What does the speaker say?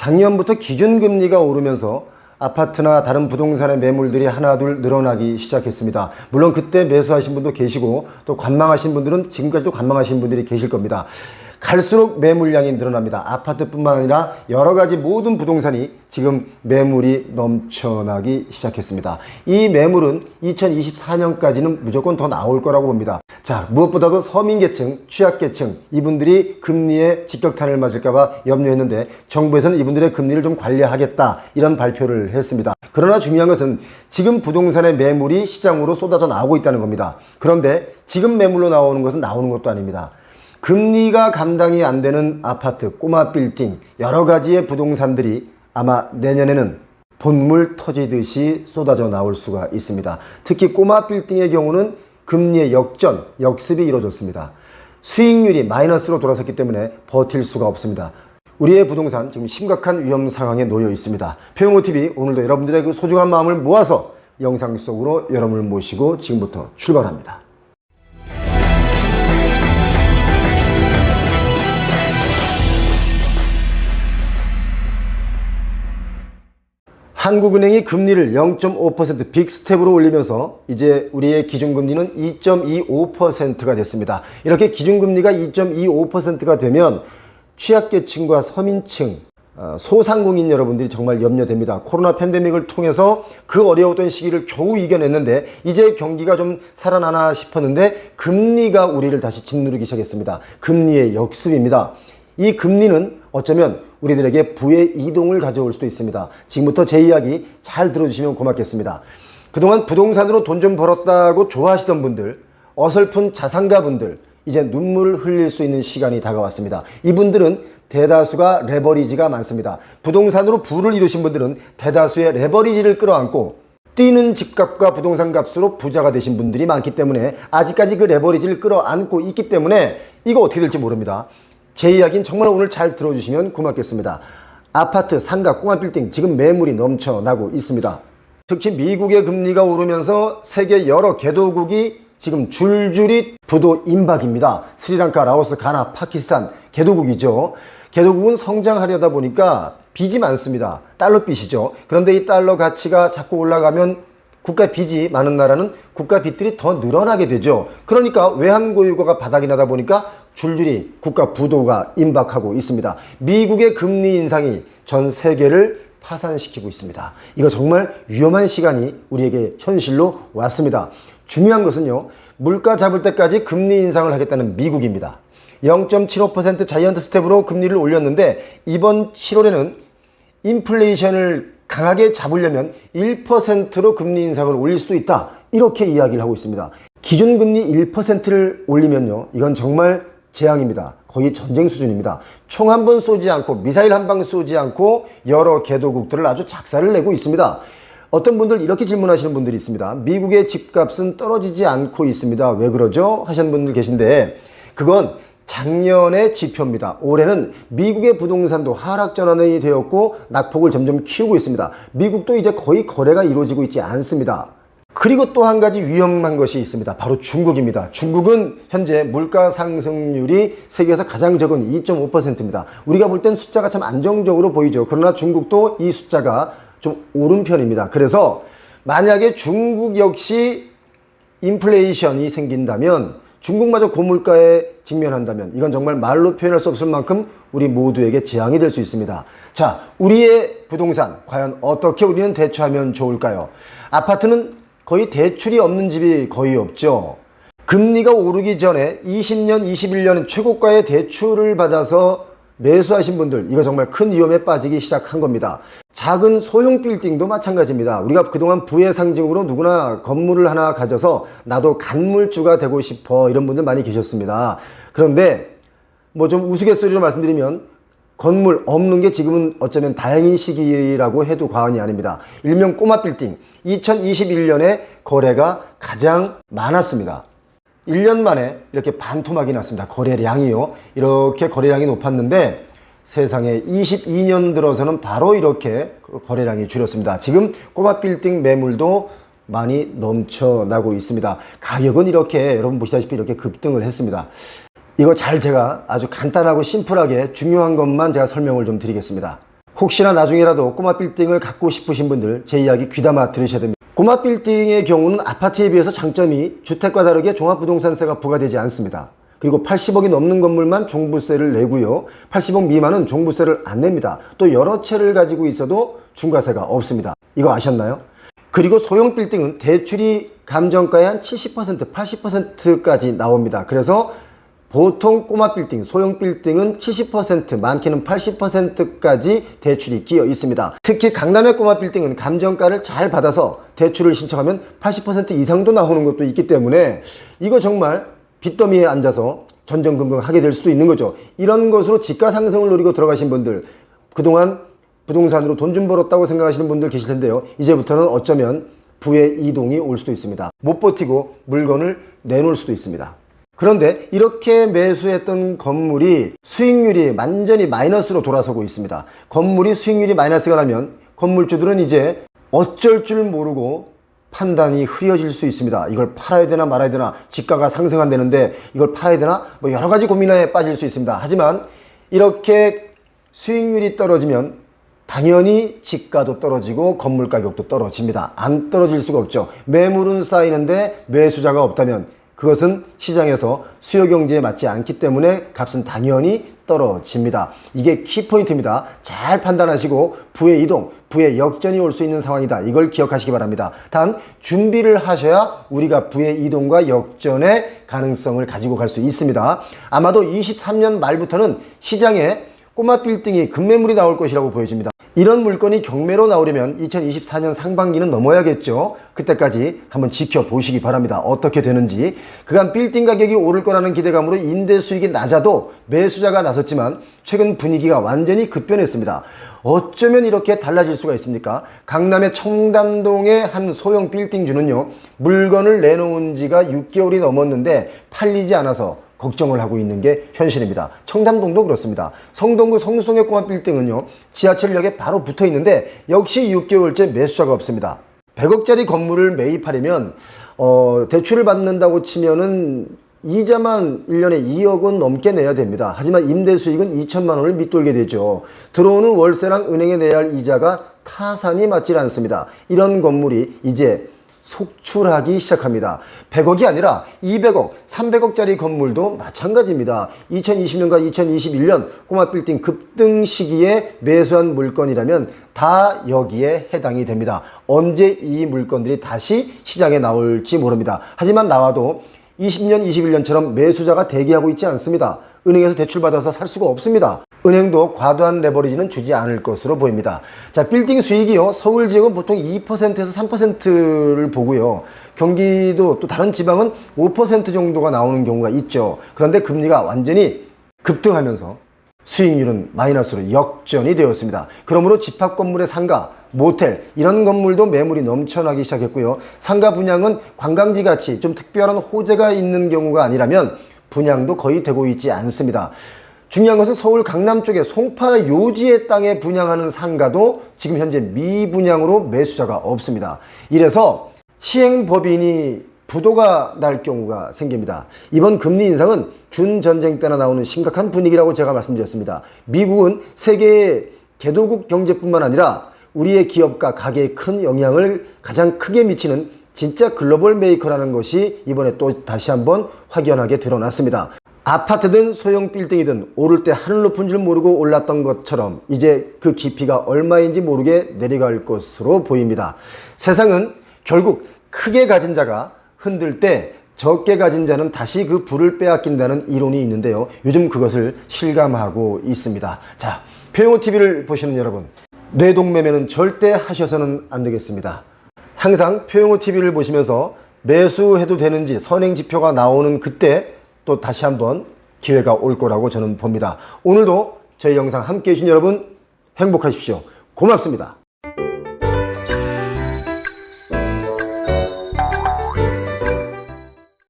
작년부터 기준금리가 오르면서 아파트나 다른 부동산의 매물들이 하나둘 늘어나기 시작했습니다. 물론 그때 매수하신 분도 계시고 또 관망하신 분들은 지금까지도 관망하신 분들이 계실 겁니다. 갈수록 매물량이 늘어납니다. 아파트뿐만 아니라 여러 가지 모든 부동산이 지금 매물이 넘쳐나기 시작했습니다. 이 매물은 2024년까지는 무조건 더 나올 거라고 봅니다. 자, 무엇보다도 서민계층, 취약계층, 이분들이 금리에 직격탄을 맞을까봐 염려했는데 정부에서는 이분들의 금리를 좀 관리하겠다 이런 발표를 했습니다. 그러나 중요한 것은 지금 부동산의 매물이 시장으로 쏟아져 나오고 있다는 겁니다. 그런데 지금 매물로 나오는 것은 나오는 것도 아닙니다. 금리가 감당이 안 되는 아파트, 꼬마 빌딩, 여러 가지의 부동산들이 아마 내년에는 본물 터지듯이 쏟아져 나올 수가 있습니다. 특히 꼬마 빌딩의 경우는 금리의 역전, 역습이 이루어졌습니다. 수익률이 마이너스로 돌아섰기 때문에 버틸 수가 없습니다. 우리의 부동산 지금 심각한 위험 상황에 놓여 있습니다. 표용호TV 오늘도 여러분들의 그 소중한 마음을 모아서 영상 속으로 여러분을 모시고 지금부터 출발합니다. 한국은행이 금리를 0.5% 빅스텝으로 올리면서 이제 우리의 기준금리는 2.25%가 됐습니다. 이렇게 기준금리가 2.25%가 되면 취약계층과 서민층, 어, 소상공인 여러분들이 정말 염려됩니다. 코로나 팬데믹을 통해서 그 어려웠던 시기를 겨우 이겨냈는데 이제 경기가 좀 살아나나 싶었는데 금리가 우리를 다시 짓누르기 시작했습니다. 금리의 역습입니다. 이 금리는 어쩌면 우리들에게 부의 이동을 가져올 수도 있습니다. 지금부터 제 이야기 잘 들어주시면 고맙겠습니다. 그동안 부동산으로 돈 좀 벌었다고 좋아하시던 분들, 어설픈 자산가 분들, 이제 눈물을 흘릴 수 있는 시간이 다가왔습니다. 이분들은 대다수가 레버리지가 많습니다. 부동산으로 부를 이루신 분들은 대다수의 레버리지를 끌어안고 뛰는 집값과 부동산 값으로 부자가 되신 분들이 많기 때문에 아직까지 그 레버리지를 끌어안고 있기 때문에 이거 어떻게 될지 모릅니다. 제 이야기는 정말 오늘 잘 들어주시면 고맙겠습니다. 아파트, 상가, 꼬마 빌딩 지금 매물이 넘쳐나고 있습니다. 특히 미국의 금리가 오르면서 세계 여러 개도국이 지금 줄줄이 부도 임박입니다. 스리랑카, 라오스, 가나, 파키스탄 개도국이죠. 개도국은 성장하려다 보니까 빚이 많습니다. 달러 빚이죠. 그런데 이 달러 가치가 자꾸 올라가면 국가 빚이 많은 나라는 국가 빚들이 더 늘어나게 되죠. 그러니까 외환 고유고가 바닥이 나다 보니까 줄줄이 국가 부도가 임박하고 있습니다. 미국의 금리 인상이 전 세계를 파산시키고 있습니다. 이거 정말 위험한 시간이 우리에게 현실로 왔습니다. 중요한 것은요, 물가 잡을 때까지 금리 인상을 하겠다는 미국입니다. 0.75% 자이언트 스텝으로 금리를 올렸는데 이번 7월에는 인플레이션을 강하게 잡으려면 1%로 금리 인상을 올릴 수도 있다. 이렇게 이야기를 하고 있습니다. 기준금리 1%를 올리면요. 이건 정말 재앙입니다. 거의 전쟁 수준입니다. 총 한 번 쏘지 않고 미사일 한 방 쏘지 않고 여러 개도국들을 아주 작사를 내고 있습니다. 어떤 분들 이렇게 질문하시는 분들이 있습니다. 미국의 집값은 떨어지지 않고 있습니다. 왜 그러죠? 하시는 분들 계신데 그건 작년의 지표입니다. 올해는 미국의 부동산도 하락 전환이 되었고 낙폭을 점점 키우고 있습니다. 미국도 이제 거의 거래가 이루어지고 있지 않습니다. 그리고 또 한 가지 위험한 것이 있습니다. 바로 중국입니다. 중국은 현재 물가 상승률이 세계에서 가장 적은 2.5%입니다. 우리가 볼 땐 숫자가 참 안정적으로 보이죠. 그러나 중국도 이 숫자가 좀 오른 편입니다. 그래서 만약에 중국 역시 인플레이션이 생긴다면 중국마저 고물가에 직면한다면 이건 정말 말로 표현할 수 없을 만큼 우리 모두에게 재앙이 될 수 있습니다. 자, 우리의 부동산 과연 어떻게 우리는 대처하면 좋을까요? 아파트는 거의 대출이 없는 집이 거의 없죠. 금리가 오르기 전에 20년, 21년 최고가의 대출을 받아서 매수하신 분들 이거 정말 큰 위험에 빠지기 시작한 겁니다. 작은 소형 빌딩도 마찬가지입니다. 우리가 그동안 부의 상징으로 누구나 건물을 하나 가져서 나도 간물주가 되고 싶어 이런 분들 많이 계셨습니다. 그런데 뭐 좀 우스갯소리로 말씀드리면 건물 없는 게 지금은 어쩌면 다행인 시기라고 해도 과언이 아닙니다. 일명 꼬마 빌딩 2021년에 거래가 가장 많았습니다. 1년 만에 이렇게 반토막이 났습니다. 거래량이요. 이렇게 거래량이 높았는데 세상에 22년 들어서는 바로 이렇게 그 거래량이 줄었습니다. 지금 꼬마 빌딩 매물도 많이 넘쳐나고 있습니다. 가격은 이렇게 여러분 보시다시피 이렇게 급등을 했습니다. 이거 잘 제가 아주 간단하고 심플하게 중요한 것만 제가 설명을 좀 드리겠습니다. 혹시나 나중에라도 꼬마 빌딩을 갖고 싶으신 분들 제 이야기 귀담아 들으셔야 됩니다. 꼬마 빌딩의 경우는 아파트에 비해서 장점이 주택과 다르게 종합부동산세가 부과되지 않습니다. 그리고 80억이 넘는 건물만 종부세를 내고요. 80억 미만은 종부세를 안 냅니다. 또 여러 채를 가지고 있어도 중과세가 없습니다. 이거 아셨나요? 그리고 소형 빌딩은 대출이 감정가의 한 70%, 80%까지 나옵니다. 그래서 보통 꼬마 빌딩, 소형 빌딩은 70%, 많게는 80%까지 대출이 끼어 있습니다. 특히 강남의 꼬마 빌딩은 감정가를 잘 받아서 대출을 신청하면 80% 이상도 나오는 것도 있기 때문에 이거 정말 빚더미에 앉아서 전전긍긍 하게 될 수도 있는 거죠. 이런 것으로 지가 상승을 노리고 들어가신 분들, 그동안 부동산으로 돈 좀 벌었다고 생각하시는 분들 계실 텐데요. 이제부터는 어쩌면 부의 이동이 올 수도 있습니다. 못 버티고 물건을 내놓을 수도 있습니다. 그런데 이렇게 매수했던 건물이 수익률이 완전히 마이너스로 돌아서고 있습니다. 건물이 수익률이 마이너스가 나면 건물주들은 이제 어쩔 줄 모르고 판단이 흐려질 수 있습니다. 이걸 팔아야 되나 말아야 되나 지가가 상승한다는데 이걸 팔아야 되나 뭐 여러 가지 고민에 빠질 수 있습니다. 하지만 이렇게 수익률이 떨어지면 당연히 지가도 떨어지고 건물 가격도 떨어집니다. 안 떨어질 수가 없죠. 매물은 쌓이는데 매수자가 없다면 그것은 시장에서 수요 경제에 맞지 않기 때문에 값은 당연히 떨어집니다. 이게 키포인트입니다. 잘 판단하시고 부의 이동, 부의 역전이 올 수 있는 상황이다. 이걸 기억하시기 바랍니다. 단 준비를 하셔야 우리가 부의 이동과 역전의 가능성을 가지고 갈 수 있습니다. 아마도 23년 말부터는 시장에 꼬마 빌딩이 급매물이 나올 것이라고 보여집니다. 이런 물건이 경매로 나오려면 2024년 상반기는 넘어야겠죠. 그때까지 한번 지켜보시기 바랍니다. 어떻게 되는지. 그간 빌딩 가격이 오를 거라는 기대감으로 임대 수익이 낮아도 매수자가 나섰지만 최근 분위기가 완전히 급변했습니다. 어쩌면 이렇게 달라질 수가 있습니까? 강남의 청담동의 한 소형 빌딩주는요, 물건을 내놓은 지가 6개월이 넘었는데 팔리지 않아서 걱정을 하고 있는 게 현실입니다. 청담동도 그렇습니다. 성동구 성수동의 꼬마 빌딩은요, 지하철역에 바로 붙어 있는데 역시 6개월째 매수자가 없습니다. 100억짜리 건물을 매입하려면 어, 대출을 받는다고 치면은 이자만 1년에 2억은 넘게 내야 됩니다. 하지만 임대 수익은 2천만 원을 밑돌게 되죠. 들어오는 월세랑 은행에 내야 할 이자가 타산이 맞질 않습니다. 이런 건물이 이제 속출하기 시작합니다. 100억이 아니라 200억, 300억짜리 건물도 마찬가지입니다. 2020년과 2021년 꼬마 빌딩 급등 시기에 매수한 물건이라면 다 여기에 해당이 됩니다. 언제 이 물건들이 다시 시장에 나올지 모릅니다. 하지만 나와도 20년, 21년처럼 매수자가 대기하고 있지 않습니다. 은행에서 대출받아서 살 수가 없습니다. 은행도 과도한 레버리지는 주지 않을 것으로 보입니다. 자, 빌딩 수익이요. 서울 지역은 보통 2%에서 3%를 보고요. 경기도 또 다른 지방은 5% 정도가 나오는 경우가 있죠. 그런데 금리가 완전히 급등하면서 수익률은 마이너스로 역전이 되었습니다. 그러므로 집합 건물의 상가, 모텔 이런 건물도 매물이 넘쳐나기 시작했고요. 상가 분양은 관광지 같이 좀 특별한 호재가 있는 경우가 아니라면 분양도 거의 되고 있지 않습니다. 중요한 것은 서울 강남 쪽에 송파 요지의 땅에 분양하는 상가도 지금 현재 미분양으로 매수자가 없습니다. 이래서 시행법인이 부도가 날 경우가 생깁니다. 이번 금리 인상은 준전쟁 때나 나오는 심각한 분위기라고 제가 말씀드렸습니다. 미국은 세계의 개도국 경제뿐만 아니라 우리의 기업과 가게에 큰 영향을 가장 크게 미치는 진짜 글로벌 메이커라는 것이 이번에 또 다시 한번 확연하게 드러났습니다. 아파트든 소형 빌딩이든 오를 때 하늘 높은 줄 모르고 올랐던 것처럼 이제 그 깊이가 얼마인지 모르게 내려갈 것으로 보입니다. 세상은 결국 크게 가진 자가 흔들 때 적게 가진 자는 다시 그 불을 빼앗긴다는 이론이 있는데요. 요즘 그것을 실감하고 있습니다. 자, 표영호 TV를 보시는 여러분, 뇌동매매는 절대 하셔서는 안 되겠습니다. 항상 표영호 TV를 보시면서 매수해도 되는지 선행 지표가 나오는 그때 또 다시 한번 기회가 올 거라고 저는 봅니다. 오늘도 저희 영상 함께 해주신 여러분 행복하십시오. 고맙습니다.